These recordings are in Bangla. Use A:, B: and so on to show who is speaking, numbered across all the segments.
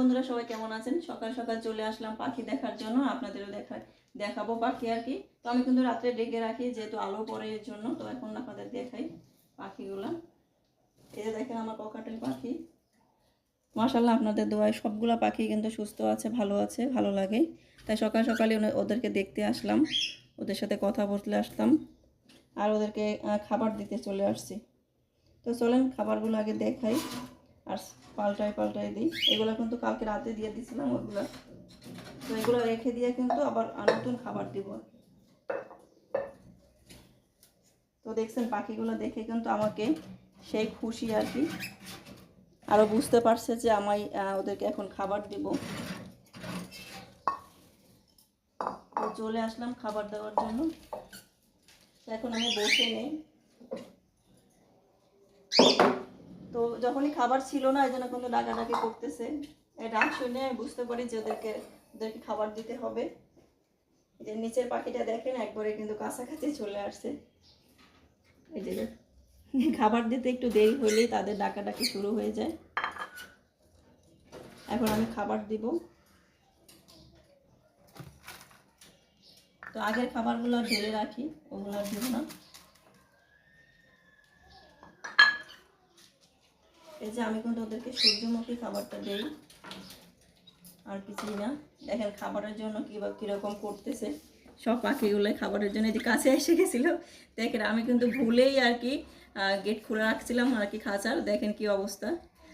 A: বন্ধুরা, সবাই কেমন আছেন? সকাল সকাল চলে আসলাম পাখি দেখার জন্য, আপনাদেরও দেখা, দেখাবো পাখি আর কি। তো আমি কিন্তু রাত্রে ডেকে রাখি, যেহেতু আলো পরে এর জন্য, তো এখন আপনাদের দেখাই পাখিগুলা। এই যে দেখেন আমার ককাটেল পাখি। মাশাল্লাহ আপনাদের দোয়ায় সবগুলো পাখি কিন্তু সুস্থ আছে, ভালো আছে, ভালো লাগে। তাই সকাল সকালে ওদেরকে দেখতে আসলাম, ওদের সাথে কথা বলতে আসতাম আর ওদেরকে খাবার দিতে চলে আসছি। তো চলেন, খাবারগুলো আগে দেখাই। আর পাল্টাই পাল্টাই দিই। এগুলো কিন্তু কালকে রাতে দিয়ে দিছিলাম ওগুলো। তো এগুলো রেখে দিয়ে কিন্তু আবার নতুন খাবার দিব। তো দেখছেন, পাখিগুলো দেখে কিন্তু আমাকে সেই খুশি আর কি। আরও বুঝতে পারছে যে আমায় ওদেরকে এখন খাবার দিব। তো চলে আসলাম খাবার দেওয়ার জন্য। এখন আমি বসে নেই। তো যখনই খাবার ছিল না, এই জন্য কিন্তু ডাকাডাকি করতেছে। ডাক শুনে বুঝতে পারি যে ওদেরকে ওদেরকে খাবার দিতে হবে। যে নিচের পাখিটা দেখেন, একবারে কিন্তু কাছাকাছি চলে আসছে। এই যে খাবার দিতে একটু দেরি হলেই তাদের ডাকাডাকি শুরু হয়ে যায়। এখন আমি খাবার দিব। তো আগের খাবারগুলো ঢেলে রাখি, ওগুলো দিব না। এই যে আমি কিন্তু ওদেরকে সূর্যমুখী খাবারটা দেই। আর কিছুই না। দেখেন খাবারের জন্য কী বা কীরকম করতেছে। সব পাখিগুলো খাবারের জন্য যে কাছে এসে গেছিল। দেখেন আমি কিন্তু ভুলেই আর কি গেট খুলে রাখছিলাম আর কি খাঁচার। দেখেন কি অবস্থা।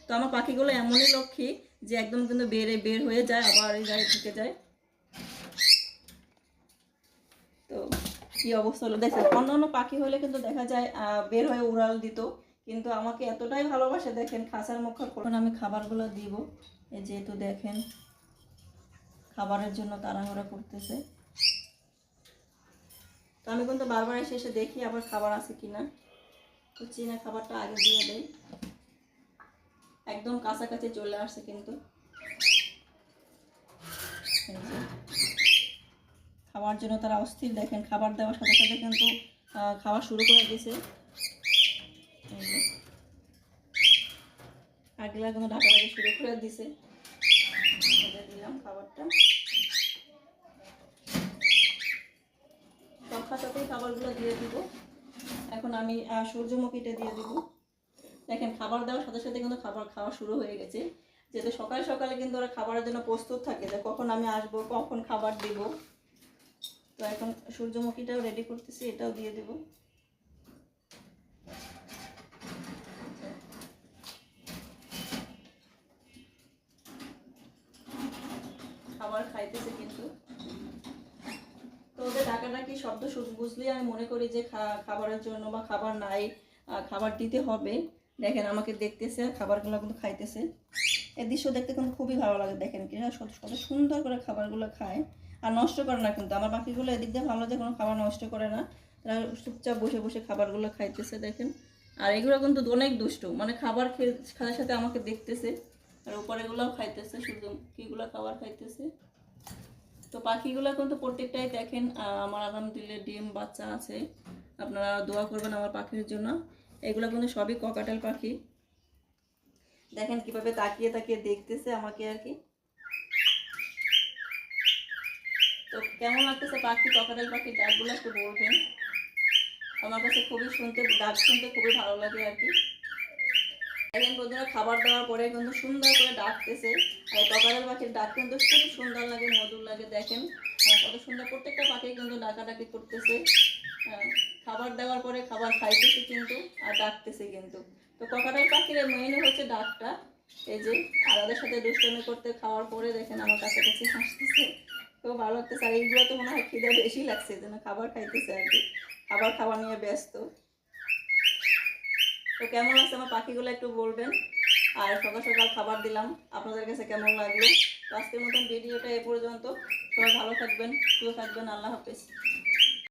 A: তো আমার পাখিগুলো এমনই লক্ষ্মী যে একদম কিন্তু বেড়ে বের হয়ে যায়, আবার এই জায়গায় ঢুকে যায়। তো কি অবস্থা হলো? দেখেন অন্য অন্য পাখি হলে কিন্তু দেখা যায় বের হয়ে উড়াল দিত। কিন্তু আমাকে এতটাই ভালোবাসে দেখেন খাঁচার মুখ এখন আমি খাবারগুলো দিব। এই যেহেতু দেখেন খাবারের জন্য তাড়াহুড়া করতেছে। তো আমি কিন্তু বারবার এসে এসে দেখি আবার খাবার আছে কিনা। তো চীনা খাবারটা আগে দিয়ে দেই। একদম কাছাকাছি চলে আসছে কিন্তু। খাওয়ার জন্য তারা অস্থির। দেখেন খাবার দেওয়ার সাথে সাথে কিন্তু খাওয়া শুরু করে দিয়েছে এই যে। আগলা ঢাকা ডাকাডাকি শুরু করে দিছে। দিলাম খাবারটা। সব খাবারগুলো দিয়ে দিব। এখন আমি সূর্যমুখীটা দিয়ে দিব। দেখেন, খাবার দেওয়ার সাথে সাথে কিন্তু খাবার খাওয়া শুরু হয়ে গেছে। যেহেতু সকাল সকালে কিন্তু ওরা খাবারের জন্য প্রস্তুত থাকে যে কখন আমি আসব, কখন খাবার দিব। তো এখন সূর্যমুখীটাও রেডি করতেছি, এটাও দিয়ে দেব। খাবার খাইতেছে কিন্তু। তো ওদের ডাকাডাকি শব্দ বুঝলেই আমি মনে করি যে খাবারের জন্য বা খাবার নাই খাবার দিতে হবে। দেখেন আমাকে দেখতেছে আর খাবারগুলো কিন্তু খাইতেছে। এর দৃশ্য দেখতে কিন্তু খুবই ভালো লাগে, দেখেন কি না কত সুন্দর করে খাবারগুলো খায়। আর নষ্ট করে না কিন্তু, আমার পাখিগুলো এদিক দিয়ে ভালো যে কোনো খাবার নষ্ট করে না। তারা চুপচাপ বসে বসে খাবারগুলো খাইতেছে, দেখেন। আর এগুলো কিন্তু অনেক দুষ্টু মানে খাবার খেয়ে খাওয়ার সাথে আমাকে দেখতেছে। আর উপরেগুলোও খাইতেছে কিগুলো খাবার খাইতেছে। তো পাখিগুলো কিন্তু প্রত্যেকটাই দেখেন আমার আলহামদুলিল্লাহ ডিম, বাচ্চা আছে। আপনারা দোয়া করবেন আমার পাখির জন্য। এগুলো কিন্তু সবই ককাটেল পাখি। দেখেন কীভাবে তাকিয়ে তাকিয়ে দেখতেছে আমাকে আর কি। তো কেমন লাগতেছে পাখি, ককাটেল পাখির ডাকগুলো একটু বলবেন? আমার কাছে খুবই শুনতে, ডাক শুনতে খুবই ভালো লাগে আর কি। দেখেন বন্ধুরা খাবার দেওয়ার পরে কিন্তু সুন্দর করে ডাকতেছে। আর ককাটেল পাখির ডাক কিন্তু খুব সুন্দর লাগে, মধুর লাগে, দেখেন। কত সুন্দর প্রত্যেকটা পাখি কিন্তু ডাকাডাকি করতেছে। খাবার দেওয়ার পরে খাবার খাইতেছে কিন্তু, আর ডাকতেছে কিন্তু। তো ককাটেল পাখির মেইন হচ্ছে ডাকটা। এই যে আর ওদের সাথে দুষ্টমি করতে, খাওয়ার পরে দেখেন আমার কাছাকাছি হাসতেছে। খুব ভালো লাগতেছে। আর এইগুলো তো মনে হয় খিদে বেশি লাগছে জন্য খাবার খাইতেছে আর কি। খাবার খাওয়া নিয়ে ব্যস্ত। তো কেমন লাগছে আমার পাখিগুলো একটু বলবেন? আর সকাল সকাল খাবার দিলাম। আপনাদের কাছে কেমন লাগল? তো আজকের মতন ভিডিওটা এ পর্যন্ত। সবাই ভালো থাকবেন, সুস্থ থাকবেন, আল্লাহ হাফেজ।